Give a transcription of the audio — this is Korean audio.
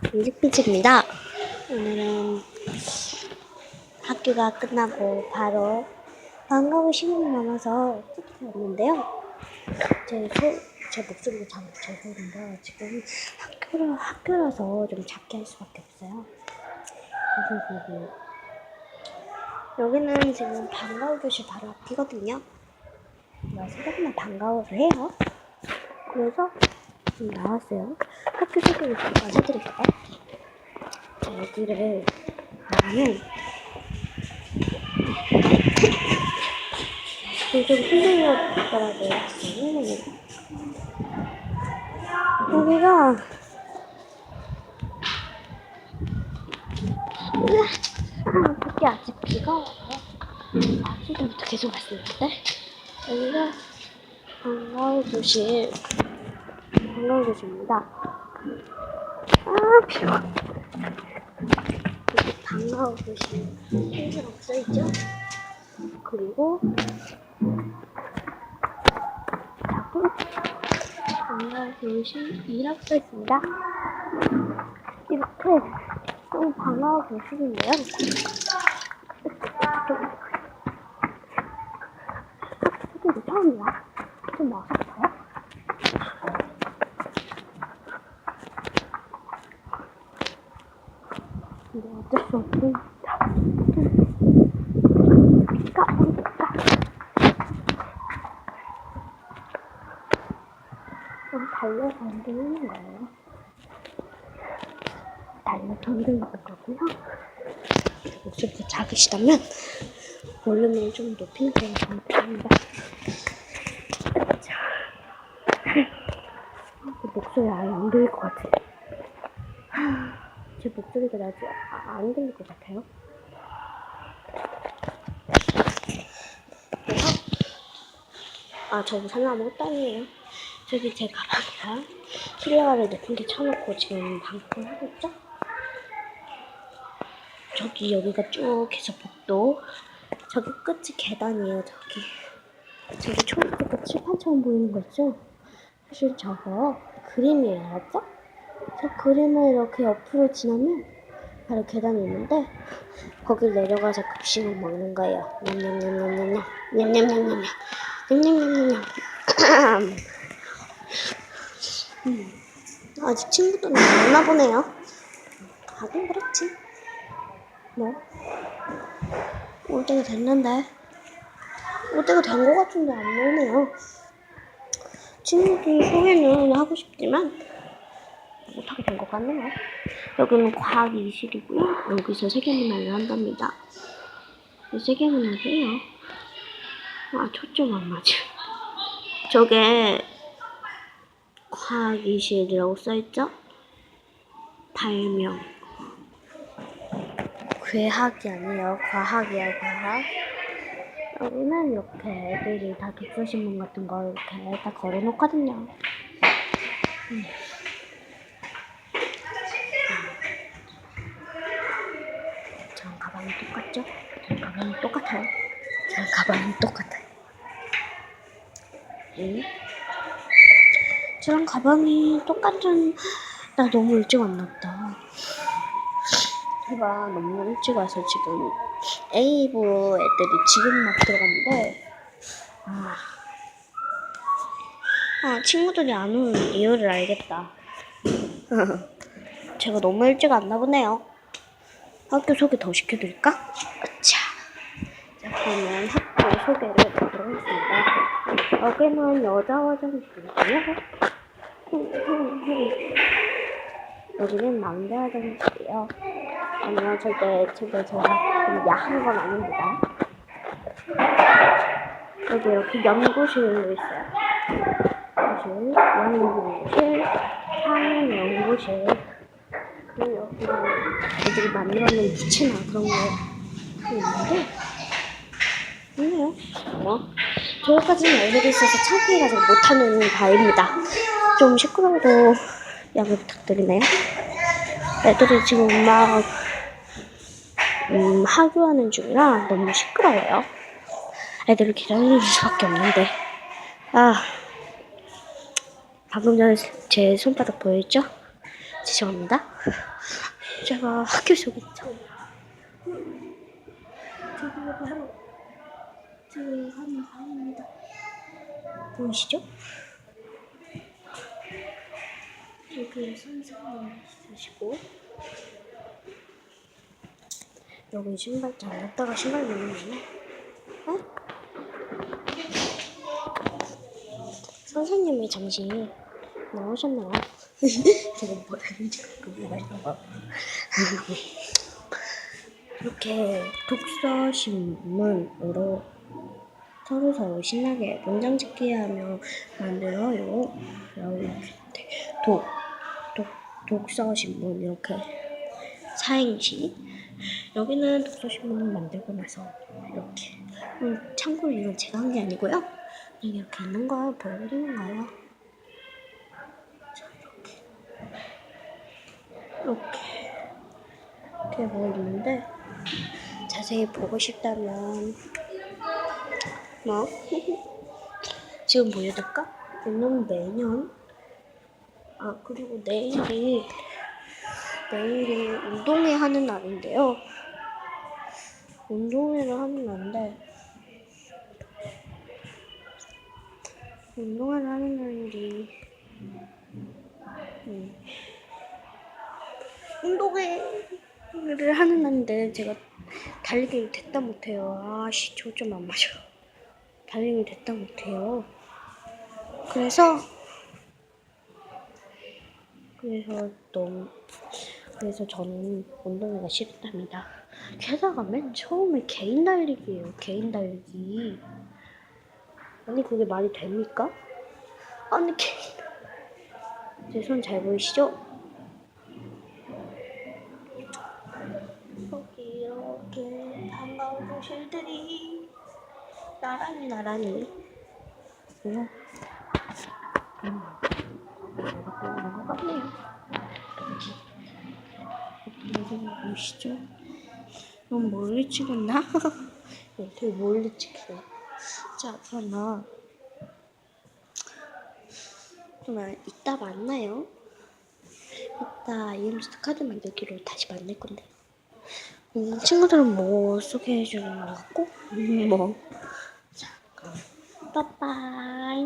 뮤직비즈입니다. 오늘은 학교가 끝나고 바로 방과후 시간이 남아서 왔는데요. 제, 소, 제 목소리가 잘 죄송한데 지금 학교라, 학교라서 좀 작게 할 수밖에 없어요. 여기는 지금 방과후 교실 바로 앞이거든요. 생각나 방과후를 해요. 그래서 지금 나왔어요. 학교 소개를 잠깐 해드릴까요? 자, 여기를 나가면 좀. 선생님이. 여기가 아, 밖에 아직 비가 와요. 아침 전부터 계속 왔었는데 여기가 방과후 교실 방과후 교실입니다. 아 비가 여기 방과후 교실 일이라고 써있죠? 그리고 자꾸 방과후 교실 2라고 써있습니다. 이렇게 좀 방과후 교실인데요. 학교도 처음이야. 좀 어설퍼요? 근데 어쩔 수 없습니다. 까먹을까? 좀 달려서 흔들리는 거예요. 달려서 흔들리는 거고요. 목소리가 작으시다면 볼륨을 좀 높이는 게. 자, 그 목소리 아예 안 들릴 것 같아요. 제 목소리가 나지 아, 안 들릴 것 같아요. 아 저거 사는 아무것도 아니에요. 저기 제 가방이랑 실내화를 높은 데 쳐놓고 지금 방송을 하고 있죠? 저기 여기가 쭉 해서 복도. 저기 끝이 계단이에요 저기. 저기 초록색과 칠판처럼 보이는 거 있죠? 사실 저거 그림이에요 알았죠? 저 그림을 이렇게 옆으로 지나면 바로 계단이 있는데 거길 내려가서 급식을 먹는 거예요. 냠냠냠냠냠냠. 냠냠냠냠냠. 냠냠냠냠냠 음, 아직 친구들은 안 오나 보네요. 하긴 그렇지. 뭐? 올 때가 됐는데. 올 때가 된 것 같은데 안 오네요. 친구들 소개는 하고 싶지만 못하게 된 것 같네요. 여기는 과학 이실이고요. 여기서 세계문화를 한답니다. 세계문화를 해요? 아 초점 안 맞아. 저게 과학 이실이라고 써있죠? 발명 괴학이 아니에요. 과학이야, 과학. 여기는 이렇게 애들이 다 독서신문 같은 거 이렇게 다 걸어놓거든요. 음. 저랑 가방이 똑같죠? 저랑 가방이 똑같아요. 저랑 가방이 똑같아요. 응? 저랑 가방이 똑같은, 나 너무 일찍 만났다. 제가 너무 일찍 와서 지금 A부 애들이 지금 막 들어갔는데 아, 아 친구들이 안 오는 이유를 알겠다. 제가 너무 일찍 왔나 보네요. 학교 소개 더 시켜드릴까? 자, 자 그러면 학교 소개를 해보도록 하겠습니다. 여기는 여자 화장실이고요. 여기는 남자 화장실이에요. 아니요, 절대 집에 제가 좀 야한 건 아닙니다. 여기 이렇게 연구실도 있어요. 연구실, 연구실, 상인 연구실. 그리고 여기는 애들이 만들어놓은 부채나 그런 거 있는데, 있네요. 뭐, 저기까지는 애들이 있어서 창피해가지고 못하는 바입니다. 좀 시끄러워도 양해 부탁드리네요. 애들이 지금 막 음, 하교하는 중이라 너무 시끄러워요. 애들을 기다릴 수밖에 없는데 아 방금 전에 제 손바닥 보였죠? 죄송합니다. 제가 학교 속에 처음 저기가 바로 들어가는 방입니다. 보이시죠? 여기 선생님 있으시고 여기 신발 장났다가 신발 거네. 어? 선생님이 잠시 나오셨나요? 제가 뭐 하는지 궁금해서 이렇게 독서 신문으로 서로 서로 신나게 문장 짓기 하며 만들어요. 이렇게 독, 독, 독서 신문 이렇게 사행시 여기는 독서 신문 만들고 나서 이렇게 음, 참고로 이건 제가 한 게 아니고요. 이렇게 있는 걸 보여드리는 거예요. 자, 이렇게 이렇게 이렇게 뭐 있는데 자세히 보고 싶다면 뭐 지금 보여줄까? 오늘 내년 아 그리고 내일이 내일이 운동회 하는 날인데요. 운동회를 하는 날인데 운동회를 하는 날이 음, 운동회를 하는 날인데 제가 달리기를 됐다 못해요. 아씨 초점 안 맞아. 달리기를 됐다 못해요. 그래서 그래서 너무 그래서 저는 운동회가 싫답니다. 게다가 맨 처음에 개인 달리기예요. 개인 달리기. 아니 그게 말이 됩니까? 아니 개인 제 손 잘 보이시죠? 여기 이렇게 반가운 교실들이 나란히 나란히 그냥 음, 뭔가 같네요. 여기 보이시죠? 너무 멀리 찍었나? 네, 되게 멀리 찍혀요. 자, 그러면 그러면 이따 만나요. 이따 이엠스트 카드 만들기로 다시 만날 건데. 음, 친구들은 뭐 소개해 주는 것 같고, 음, 뭐. 자, 그럼, 빠빠이.